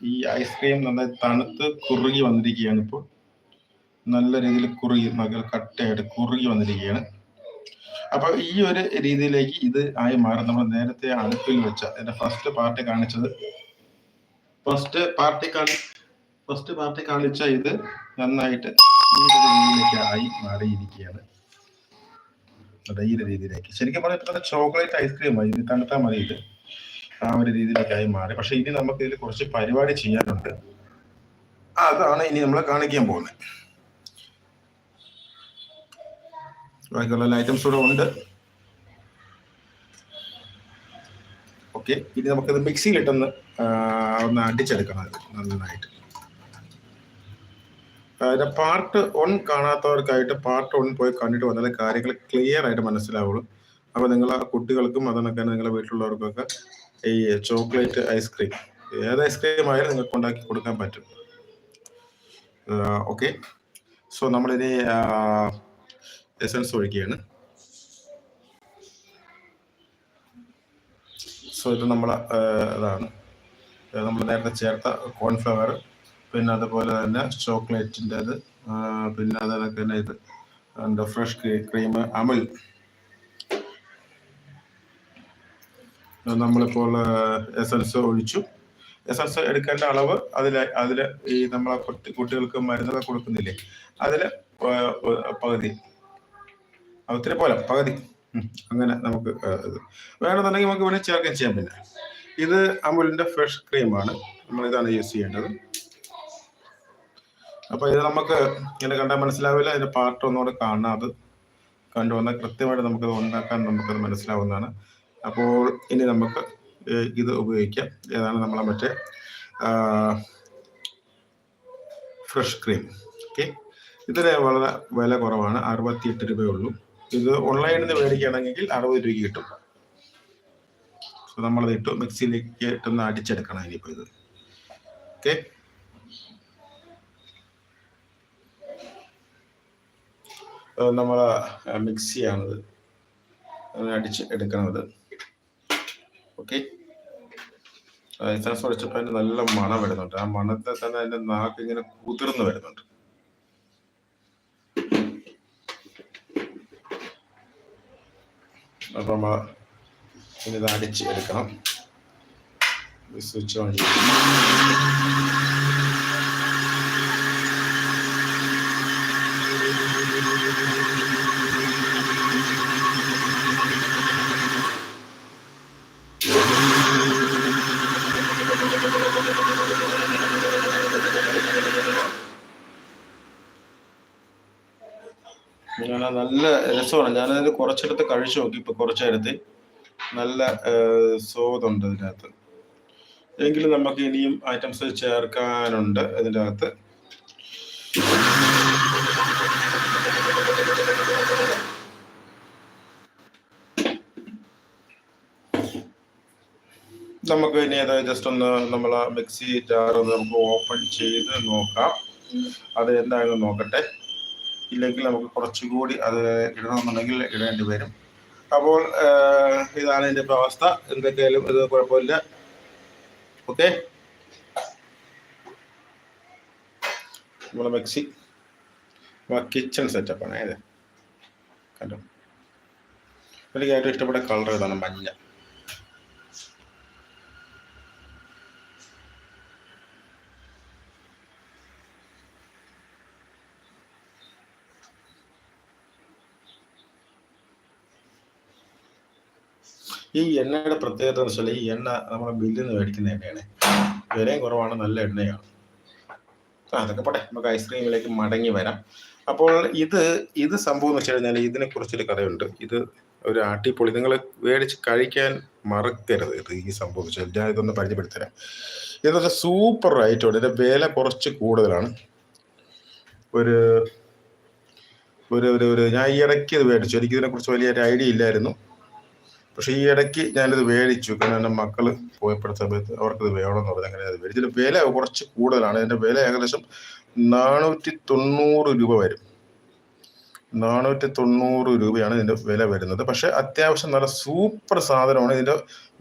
ഈ ഐസ്ക്രീം നന്നായി തണുത്ത് കുറുകി വന്നിരിക്കുകയാണ് ഇപ്പോൾ. നല്ല രീതിയിൽ കുറുകി നല്ല കട്ടയായിട്ട് കുറുകി വന്നിരിക്കുകയാണ്. അപ്പൊ ഈ ഒരു രീതിയിലേക്ക് ഇത് ആയി മാറും. നമ്മൾ നേരത്തെ അടുപ്പിൽ വെച്ച എന്റെ ഫസ്റ്റ് പാർട്ടി കാണിച്ചത്. ഫസ്റ്റ് പാർട്ടി കാണി ഫസ്റ്റ് പാർട്ടി കാണിച്ച ഇത് നന്നായിട്ട് ഈ ഒരു രീതിയിലേക്ക് ആയി മാറിയിരിക്കുകയാണ്. ഈ ഒരു രീതിയിലേക്ക്. ശരിക്കും പറഞ്ഞാൽ ചോക്ലേറ്റ് ഐസ്ക്രീം ആയി. ഇത് തണുത്താൽ മതി ഇത് ആ ഒരു രീതിയിലൊക്കെ ആയി മാറി. പക്ഷെ ഇനി നമുക്ക് ഇതിൽ കുറച്ച് പരിപാടി ചെയ്യാനുണ്ട്. അതാണ് ഇനി നമ്മളെ കാണിക്കാൻ പോകുന്നത്. ബാക്കിയുള്ള ഐറ്റംസ് കൂടെ ഉണ്ട്. ഓക്കെ ഇനി നമുക്കത് മിക്സിയിലിട്ടൊന്ന് ഒന്ന് അടിച്ചെടുക്കണം നന്നായിട്ട്. അതിന്റെ പാർട്ട് ഒൺ കാണാത്തവർക്കായിട്ട് പാർട്ട് ഒൺ പോയി കണ്ടിട്ട് വന്നാൽ കാര്യങ്ങൾ ക്ലിയർ ആയിട്ട് മനസ്സിലാവുള്ളൂ. അപ്പൊ നിങ്ങളെ കുട്ടികൾക്കും അതൊക്കെ നിങ്ങളുടെ വീട്ടിലുള്ളവർക്കൊക്കെ ഈ ചോക്ലേറ്റ് ഐസ്ക്രീം. ഏത് ഐസ്ക്രീം ആയാലും നിങ്ങൾക്ക് ഉണ്ടാക്കി കൊടുക്കാൻ പറ്റും. ഓക്കെ. സോ നമ്മളിനി എസൻസ് ഒഴിക്കുകയാണ്. സോ ഇത് നമ്മൾ ഇതാണ്. നമ്മൾ നേരത്തെ ചേർത്ത കോൺഫ്ലവർ പിന്നെ അതുപോലെ തന്നെ ചോക്ലേറ്റിന്റെ അത് പിന്നെ അതൊക്കെ തന്നെ ഇത്. എന്താ ഫ്രഷ് ക്രീം അമുൽ. നമ്മളിപ്പോൾ എസൻസ് ഒഴിച്ചു. എസൻസ് എടുക്കേണ്ട അളവ് അതിൽ അതിൽ ഈ നമ്മളെ കുട്ടികൾക്ക് മരുന്നൊക്കെ കൊടുക്കുന്നില്ലേ? അതിൽ പകുതി. ഒത്തിരി പോലെ പകുതി. അങ്ങനെ നമുക്ക് വേണമെന്നുണ്ടെങ്കിൽ നമുക്ക് വേണമെങ്കിൽ ചേർക്കുകയും ചെയ്യാം പിന്നെ. ഇത് അമുലിന്റെ ഫ്രഷ് ക്രീമാണ്. നമ്മൾ ഇതാണ് യൂസ് ചെയ്യേണ്ടത്. അപ്പൊ ഇത് നമുക്ക് ഇങ്ങനെ കണ്ടാൽ മനസ്സിലാവില്ല. അതിന്റെ പാർട്ട് ഒന്നുകൂടെ കാണാം. അത് കണ്ടുവന്നാൽ കൃത്യമായിട്ട് നമുക്കത് ഉണ്ടാക്കാൻ നമുക്കത് മനസ്സിലാവുന്നതാണ്. അപ്പോൾ ഇനി നമുക്ക് ഇത് ഉപയോഗിക്കാം. ഏതാണ് നമ്മളെ മറ്റേ ഫ്രഷ് ക്രീം. ഓക്കെ. ഇതിന് വളരെ വില കുറവാണ്. അറുപത്തിയെട്ട് രൂപയേ ഉള്ളൂ ഇത് ഓൺലൈനിൽ നിന്ന് മേടിക്കുകയാണെങ്കിൽ അറുപത് രൂപയ്ക്ക് കിട്ടും. നമ്മളത് ഇട്ടു മിക്സിയിലേക്ക് ഇട്ടൊന്ന് അടിച്ചെടുക്കണം ഇനിയിപ്പോൾ ഇത്. ഓക്കെ. നമ്മളെ മിക്സിയാണിത്. അടിച്ച് എടുക്കണത്. ഓക്കെ എസൻസ് ഒഴിച്ചപ്പോൾ അതിന് നല്ല മണം വരുന്നുണ്ട്. ആ മണത്തെ തന്നെ അതിന്റെ നാക്ക് ഇങ്ങനെ കുതിർന്ന് വരുന്നുണ്ട്. അപ്പൊ നമ്മൾ ഇനി ഇത് അടിച്ച് എടുക്കണം. സ്വിച്ച് ഓൺ ചെയ്യും ഞാൻ നല്ല രസമാണ്. ഞാനതിന് കുറച്ചെടുത്ത് കഴിച്ചു നോക്കി. ഇപ്പൊ കുറച്ചെടുത്ത് നല്ല സോതുണ്ട് ഇതിനകത്ത് എങ്കിലും നമുക്ക് ഇനിയും ഐറ്റംസ് ചേർക്കാനുണ്ട് ഇതിന്റെ അകത്ത് നമുക്ക് ഇനി അത് ജസ്റ്റ് ഒന്ന് നമ്മൾ മിക്സി ജാർ നമുക്ക് ഓപ്പൺ ചെയ്ത് നോക്കാം. അത് എന്താണെന്ന് നോക്കട്ടെ. ഇല്ലെങ്കിൽ നമുക്ക് കുറച്ചുകൂടി അത് ഇടണമെന്നുണ്ടെങ്കിൽ ഇടേണ്ടി വരും. അപ്പോൾ ഇതാണ് എന്റെ ഇപ്പോൾ അവസ്ഥ. എന്തൊക്കെയായാലും ഇത് കുഴപ്പമില്ല. ഓക്കെ? നമ്മളെ മിക്സി. കിച്ചൺ സെറ്റപ്പാണ് ഏത്? കണ്ടോ? എനിക്ക് ഏറ്റവും ഇഷ്ടപ്പെട്ട കളർ ഇതാണ് മഞ്ഞ. ഈ എണ്ണയുടെ പ്രത്യേകത എന്ന് വെച്ചാൽ ഈ എണ്ണ നമ്മുടെ ബില്ലിൽ നിന്ന് മേടിക്കുന്ന എണ്ണയാണ്. വിലയും കുറവാണ് നല്ല എണ്ണയാണ്. അതൊക്കെ പോട്ടെ. നമുക്ക് ഐസ്ക്രീമിലേക്ക് മടങ്ങി വരാം. അപ്പോൾ ഇത് ഇത് സംഭവം എന്ന് വെച്ച് കഴിഞ്ഞാൽ ഇതിനെ കുറിച്ചൊരു കഥയുണ്ട്. ഇത് ഒരു അടിപൊളി. നിങ്ങൾ മേടിച്ച് കഴിക്കാൻ മറക്കരുത് ഇത് ഈ സംഭവം എന്ന് വെച്ചാൽ ഞാൻ ഇതൊന്ന് പരിചയപ്പെടുത്തരാം ഇതൊക്കെ സൂപ്പർ ഐറ്റമാണ് ഇതിന്റെ വില കുറച്ച് കൂടുതലാണ്. ഒരു ഒരു ഒരു ഞാൻ ഈ ഇടയ്ക്ക് ഇത് മേടിച്ചു. എനിക്ക് ഇതിനെക്കുറിച്ച് വലിയൊരു ഐഡിയ ഇല്ലായിരുന്നു. പക്ഷെ ഈ ഇടയ്ക്ക് ഞാനിത് മേടിച്ചു കാരണം എന്റെ മക്കൾ പോയപ്പോഴ സമയത്ത് അവർക്കിത് വേണമെന്ന് പറഞ്ഞാൽ അങ്ങനെ അത് മേടിച്ചു വില കുറച്ച് കൂടുതലാണ്. ഇതിന്റെ വില ഏകദേശം നാനൂറ്റി തൊണ്ണൂറ് രൂപ വരും. നാനൂറ്റി തൊണ്ണൂറ് രൂപയാണ് ഇതിന്റെ വില വരുന്നത്. പക്ഷേ അത്യാവശ്യം നല്ല സൂപ്പർ സാധനമാണ് ഇതിന്റെ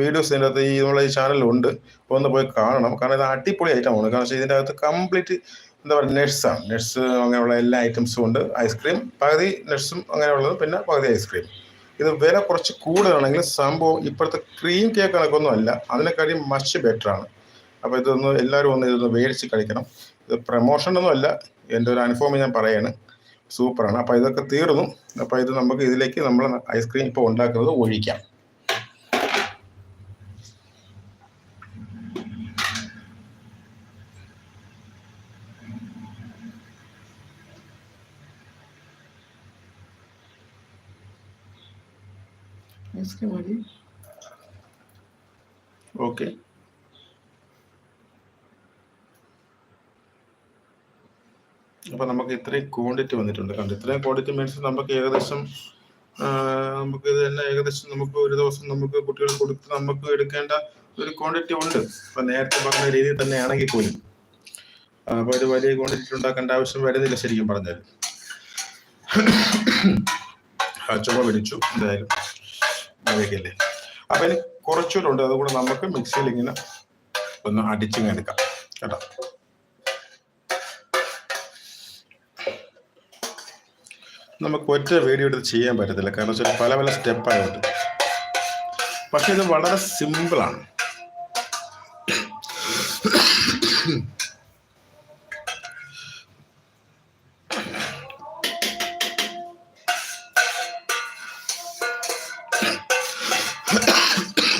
വീഡിയോസ് ഇതിന്റെ അകത്ത് ഈ നമ്മളെ ഈ ചാനലിലുണ്ട്. ഒന്ന് പോയി കാണണം. കാരണം ഇത് അടിപൊളി ഐറ്റമാണ് കാരണം വെച്ചാൽ ഇതിന്റെ അകത്ത് കംപ്ലീറ്റ് എന്താ പറയുക നട്ട്സാണ് നട്ട്സ് അങ്ങനെയുള്ള എല്ലാ ഐറ്റംസും ഉണ്ട്. ഐസ്ക്രീം പകുതി നട്ട്സും അങ്ങനെയുള്ളത്. പിന്നെ പകുതി ഐസ്ക്രീം ഇത് വില കുറച്ച് കൂടുതലാണെങ്കിൽ സംഭവം ഇപ്പോഴത്തെ ക്രീം കേക്ക് കണക്കൊന്നും അല്ല അതിനെക്കാളും മച്ച് ബെറ്റർ ആണ്. അപ്പോൾ ഇതൊന്ന് എല്ലാവരും ഒന്ന് ഇതൊന്ന് മേടിച്ച് കഴിക്കണം. ഇത് പ്രമോഷൻ ഒന്നും അല്ല. എന്റെ ഒരു അനുഭവം ഞാൻ പറയാണ്. സൂപ്പറാണ്. അപ്പോൾ ഇതൊക്കെ തീർന്നു. അപ്പോൾ ഇത് നമുക്ക് ഇതിലേക്ക് നമ്മൾ ഐസ്ക്രീം ഇപ്പോൾ ഉണ്ടാക്കുന്നത് ഒഴിക്കാം. ഐസ്ക്രീം മതി ഓക്കെ അപ്പോൾ നമുക്ക് ഇത്രയും ക്വാണ്ടിറ്റി വന്നിട്ടുണ്ട്. കണ്ട്? ഇത്രയും ക്വാണ്ടിറ്റി മീൻസ് നമുക്ക് ഏകദേശം നമുക്ക് ഇത് തന്നെ ഏകദേശം നമുക്ക് ഒരു ദിവസം നമുക്ക് കുട്ടികൾ കൊടുത്ത് നമുക്ക് എടുക്കേണ്ട ഒരു ക്വാണ്ടിറ്റി ഉണ്ട്. ഇപ്പൊ നേരത്തെ പറഞ്ഞ രീതിയിൽ തന്നെ ആണെങ്കിൽ പോലും. അപ്പൊ ഒരു വലിയ ക്വാണ്ടിറ്റി ഉണ്ടാക്കേണ്ട ആവശ്യം വരുന്നില്ല ശരിക്കും പറഞ്ഞാൽ ചുമ പിടിച്ചു. എന്തായാലും. മഴയ്ക്കല്ലേ അപ്പം ഇനി കുറച്ചുകൂടെ ഉണ്ട് അതുകൂടെ നമുക്ക് മിക്സിയിൽ ഇങ്ങനെ ഒന്ന് അടിച്ചിങ്ങ് എടുക്കാം. കേട്ടോ? നമുക്ക് ഒറ്റ വീഡിയോ എടുത്ത് ചെയ്യാൻ പറ്റത്തില്ല. കാരണം വെച്ചാൽ പല പല സ്റ്റെപ്പായിട്ട് പക്ഷെ ഇത് വളരെ സിമ്പിളാണ്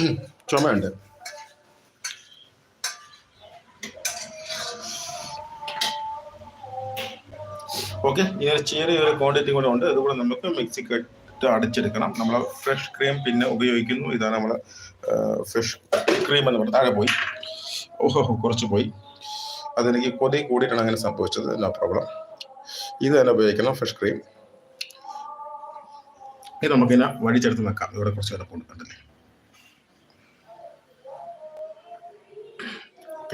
ചുമയുണ്ട്. ഓക്കെ ഇങ്ങനെ ചെറിയ ഒരു ക്വാണ്ടിറ്റി കൂടെ ഉണ്ട്. അതുകൂടെ നമുക്ക് മിക്സിക്ക് ഇട്ട് അടിച്ചെടുക്കണം. നമ്മൾ ഫ്രഷ് ക്രീം പിന്നെ ഉപയോഗിക്കുന്നു. ഇതാണ് നമ്മൾ ഫ്രഷ് ക്രീം എന്ന് പറഞ്ഞാൽ താഴെ പോയി. ഓഹോ കുറച്ച് പോയി. അതെനിക്ക് കൊതി കൂടിയിട്ടാണ് അങ്ങനെ സംഭവിച്ചത്. നോ പ്രോബ്ലം ഇത് തന്നെ ഉപയോഗിക്കണം ഫ്രഷ് ക്രീം ഇത് നമുക്കിങ്ങനെ വഴിച്ചെടുത്ത് വെക്കാം. ഇവിടെ കുറച്ച് കിടപ്പുണ്ട് കണ്ടില്ലേ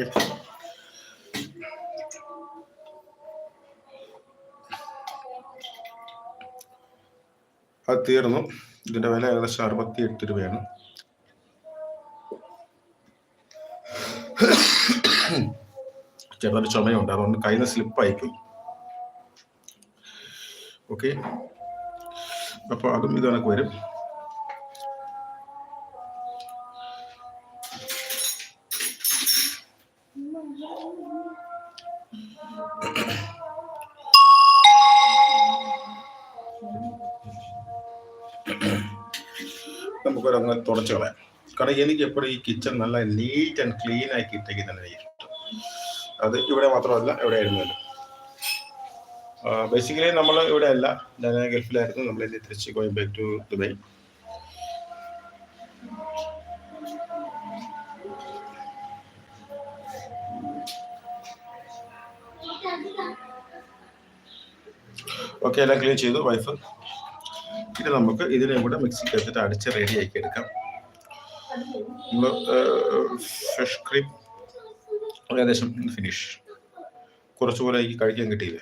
ഓക്കെ. അത് തീർന്നു. ഇതിന്റെ വില ഏകദേശം അറുപത്തി എട്ട് രൂപയാണ്. ചെറുതൊരു ചുമയുണ്ട് അതുകൊണ്ട് കയ്യിൽ നിന്ന് സ്ലിപ്പായി പോയി. ഓക്കെ. അപ്പോൾ അതും ഇത് വരും. നമുക്കൊരങ്ങ് തുടച്ചു കളയാം. കാരണം എനിക്ക് എപ്പോഴും ഈ കിച്ചൺ നല്ല നീറ്റ് ആൻഡ് ക്ലീൻ ആക്കി ഇട്ടേക്ക് തന്നെ ഇഷ്ടം അത് ഇവിടെ മാത്രമല്ല എവിടെ ആയിരുന്നാലും ബേസിക്കലി നമ്മൾ ഇവിടെ അല്ല ഞാൻ ഗൾഫിലായിരുന്നു. നമ്മൾ ഇനി തിരിച്ച് going back to Dubai okay എല്ലാം ക്ലീൻ ചെയ്തു വൈഫ് ഇത് നമുക്ക് ഇതിനെ കൂടെ മിക്സിക്ക് എടുത്തിട്ട് അടിച്ച് റെഡി ആക്കി എടുക്കാം. നമ്മൾ ഫ്രഷ് ക്രീം ഏകദേശം ഫിനിഷ് കുറച്ചുപോലെ എനിക്ക് കഴിക്കാൻ കിട്ടിയില്ല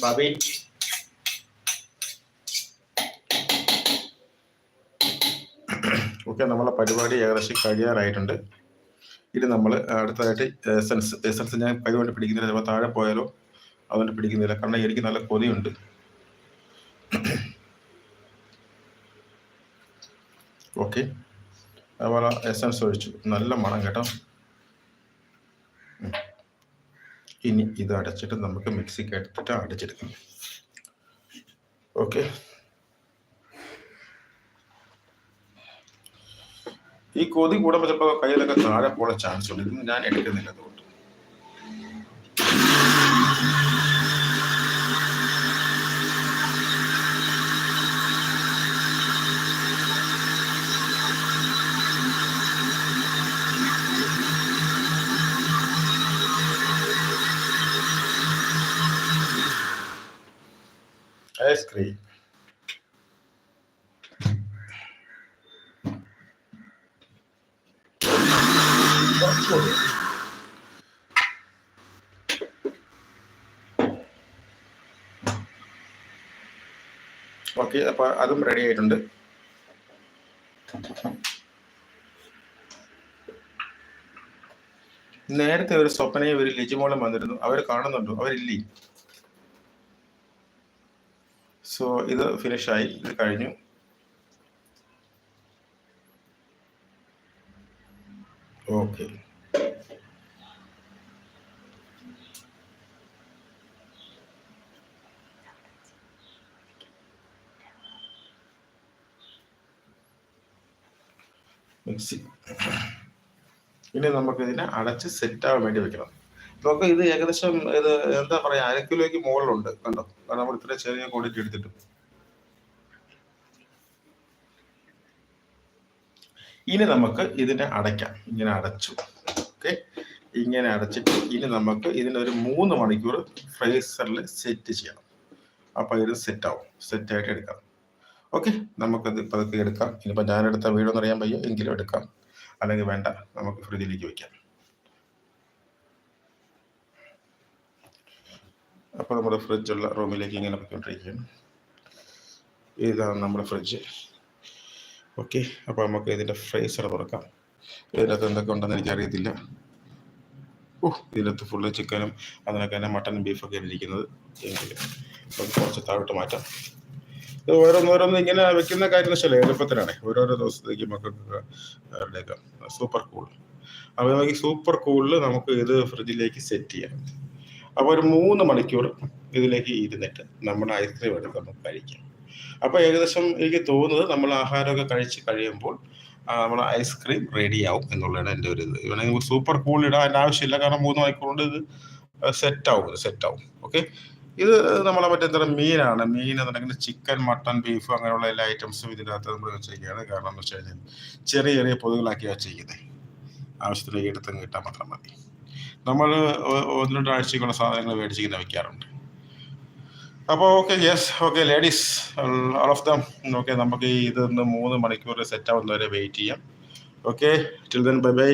ബാബി ഓക്കെ നമ്മളെ പരിപാടി ഏകദേശം കഴിയാറായിട്ടുണ്ട്. ഇനി നമ്മൾ അടുത്തതായിട്ട് എസൻസ് എസൻസ് ഞാൻ കൈകൊണ്ട് പിടിക്കുന്നില്ല. ചിലപ്പോൾ താഴെ പോയാലോ അതുകൊണ്ട് പിടിക്കുന്നില്ല. കാരണം എനിക്ക് നല്ല കൊതിയുണ്ട്. ഓക്കെ. അതുപോലെ എസൻസ് ഒഴിച്ചു. നല്ല മണം കേട്ടോ. ഇനി ഇത് അടച്ചിട്ട് നമുക്ക് മിക്സിക്ക് എടുത്തിട്ട് അടച്ചെടുക്കാം. ഓക്കെ. ഈ കൊതി കൂടുമ്പോൾ ചിലപ്പോൾ കയ്യിലൊക്കെ താഴെ പോകാൻ ചാൻസ് ഉണ്ട്. ഇതൊന്നും ഞാൻ എടുക്കുന്നില്ല അതുകൊണ്ട്. ഐസ്ക്രീം ഓക്കെ അപ്പൊ അതും റെഡി ആയിട്ടുണ്ട്. നേരത്തെ ഒരു സ്വപ്നയും ഒരു ലിജിമോളും വന്നിരുന്നു. അവർ കാണുന്നുണ്ടോ? അവരില്ലേ? സോ ഇത് ഫിനിഷായി ഇത് കഴിഞ്ഞു. ഓക്കെ. മിക്സി ഇനി നമുക്ക് ഇതിനെ അടച്ച് സെറ്റ് ആവാൻ വേണ്ടി വെക്കണം. നമുക്ക് ഇത് ഏകദേശം ഇത് എന്താ പറയാ അര കിലോയ്ക്ക് മുകളിലുണ്ട്. കണ്ടോ? കാരണം നമ്മൾ ഇത്ര ചെറിയ ക്വാണ്ടിറ്റി എടുത്തിട്ട്. ഇനി നമുക്ക് ഇതിനെ അടയ്ക്കാം. ഇങ്ങനെ അടച്ചു. ഓക്കെ ഇങ്ങനെ അടച്ചിട്ട് ഇനി നമുക്ക് ഇതിനെ ഒരു മൂന്ന് മണിക്കൂർ ഫ്രീസറിൽ സെറ്റ് ചെയ്യണം. അപ്പോൾ ഇത് സെറ്റ് ആവും. സെറ്റ് ആയിട്ട് എടുക്കാം. ഓക്കെ നമുക്കത് പതുക്കെ എടുക്കാം. ഇനിയിപ്പോൾ ഞാനെടുത്ത വീടൊന്നും അറിയാൻ വയ്യ. എങ്കിലും എടുക്കാം. അല്ലെങ്കിൽ വേണ്ട. നമുക്ക് ഫ്രിഡ്ജിലേക്ക് വെക്കാം അപ്പോൾ നമ്മുടെ ഫ്രിഡ്ജുള്ള റൂമിലേക്ക് ഇങ്ങനെ പൊയ്ക്കൊണ്ടിരിക്കുകയാണ് ഇതാണ് നമ്മുടെ ഫ്രിഡ്ജ്. ഓക്കെ അപ്പോൾ നമുക്ക് ഇതിന്റെ ഫ്രൈസർ തുറക്കാം. ഇതിനകത്ത് എന്തൊക്കെ ഉണ്ടെന്ന് എനിക്കറിയത്തില്ല. ഓ ഇതിനകത്ത് ഫുള്ള് ചിക്കനും അതിനൊക്കെ തന്നെ മട്ടനും ബീഫൊക്കെ ഇരിക്കുന്നത്. എങ്കിലും കുറച്ച് താഴോട്ട് മാറ്റാം. ഇത് ഓരോന്നോരോന്ന് ഇങ്ങനെ വെക്കുന്ന കാര്യം വെച്ചാൽ എളുപ്പത്തിനാണ്. ഓരോരോ ദിവസത്തേക്ക് മക്കൾക്ക് സൂപ്പർ കൂൾ അപ്പോൾ നമുക്ക് സൂപ്പർ കൂളിൽ നമുക്ക് ഇത് ഫ്രിഡ്ജിലേക്ക് സെറ്റ് ചെയ്യാം. അപ്പോൾ ഒരു മൂന്ന് മണിക്കൂർ ഇതിലേക്ക് ഇരുന്നിട്ട് നമ്മുടെ ഐസ്ക്രീം എടുത്ത് നമുക്ക് കഴിക്കാം. അപ്പോൾ ഏകദേശം എനിക്ക് തോന്നുന്നത് നമ്മൾ ആഹാരമൊക്കെ കഴിച്ച് കഴിയുമ്പോൾ നമ്മുടെ ഐസ്ക്രീം റെഡിയാവും എന്നുള്ളതാണ് എന്റെ ഒരു ഇത്. വേണമെങ്കിൽ സൂപ്പർ കൂൾ ഇടാൻ ആവശ്യമില്ല കാരണം മൂന്ന് മണിക്കൂർ കൊണ്ട് ഇത് സെറ്റ് ആവും സെറ്റ് ആവും. ഓക്കെ ഇത് നമ്മളെ മറ്റേ മീനാണ്. മീൻ എന്നുണ്ടെങ്കിൽ ചിക്കൻ മട്ടൺ ബീഫ് അങ്ങനെയുള്ള എല്ലാ ഐറ്റംസും ഇതിനകത്ത് നമ്മൾ വെച്ചിരിക്കുകയാണ് കാരണം എന്ന് വെച്ച് കഴിഞ്ഞാൽ ചെറിയ ചെറിയ പൊതുകളാക്കി വെച്ചിരിക്കുന്നത് ആവശ്യത്തിലേക്ക് എടുത്ത് കിട്ടാൻ മാത്രം മതി. നമ്മൾ ഒന്ന് രണ്ടാഴ്ചയ്ക്കുള്ള സാധനങ്ങൾ മേടിച്ചിങ്ങനെ വെക്കാറുണ്ട്. അപ്പോൾ okay yes okay ladies all of them okay നമുക്ക് ഇതിന്ന് മൂന്ന് മണിക്കൂർ സെറ്റ് ആവുന്നവരെ വെയിറ്റ് ചെയ്യാം. Okay till then bye bye